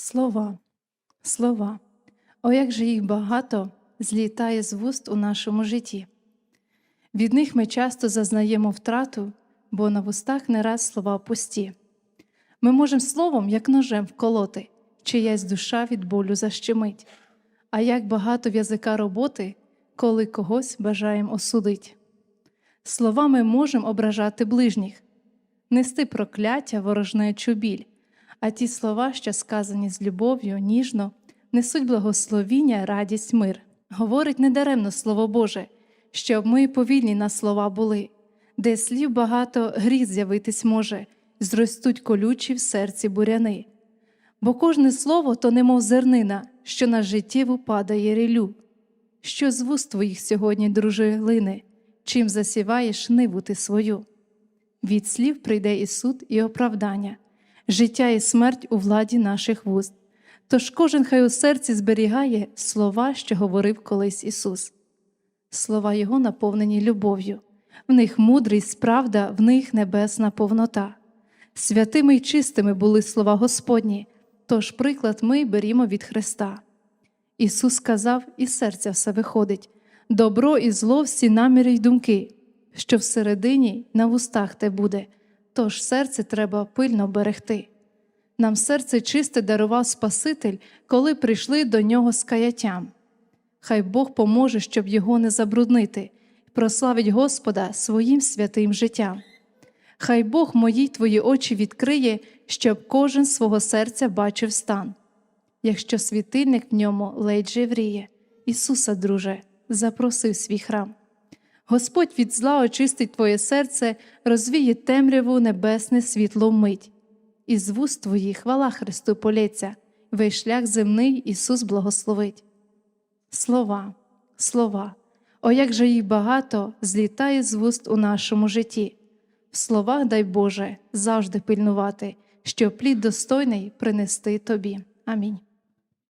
Слова, слова. О, як же їх багато злітає з вуст у нашому житті. Від них ми часто зазнаємо втрату, бо на вустах не раз слова пусті. Ми можемо словом, як ножем вколоти, чиясь душа від болю защемить. А як багато в язика роботи, коли когось бажаєм осудить. Словами можемо ображати ближніх, нести прокляття, ворожнечу біль, а ті слова, що сказані з любов'ю, ніжно, несуть благословіння, радість, мир. Говорить недаремно Слово Боже, щоб ми повільні на слова були, де слів багато гріх з'явитись може, зростуть колючі в серці буряни. Бо кожне слово то немов зернина, що на життєву падає рілю. Що з вуст твоїх сьогодні, друже, чим засіваєш ниву ти свою. Від слів прийде і суд, і оправдання, життя і смерть у владі наших вуст. Тож кожен хай у серці зберігає слова, що говорив колись Ісус. Слова Його наповнені любов'ю, в них мудрість, правда, в них небесна повнота. Святими й чистими були слова Господні, тож приклад ми берімо від Христа. Ісус сказав, і серця все виходить добро і зло, всі наміри й думки, що всередині на вустах те буде, тож серце треба пильно берегти. Нам серце чисте дарував Спаситель, коли прийшли до нього з каяттям. Хай Бог поможе, щоб його не забруднити, прославить Господа своїм святим життям. Хай Бог мої твої очі відкриє, щоб кожен свого серця бачив стан. Якщо світильник в ньому ледь жевріє, Ісуса, друже, запросив свій храм. Господь від зла очистить твоє серце, розвіє темряву небесне світло мить. І з вуст твоїх хвала Христу полється, весь шлях земний Ісус благословить. Слова, слова, о, як же їх багато злітає з вуст у нашому житті. В словах, дай Боже, завжди пильнувати, щоб плід достойний принести тобі. Амінь.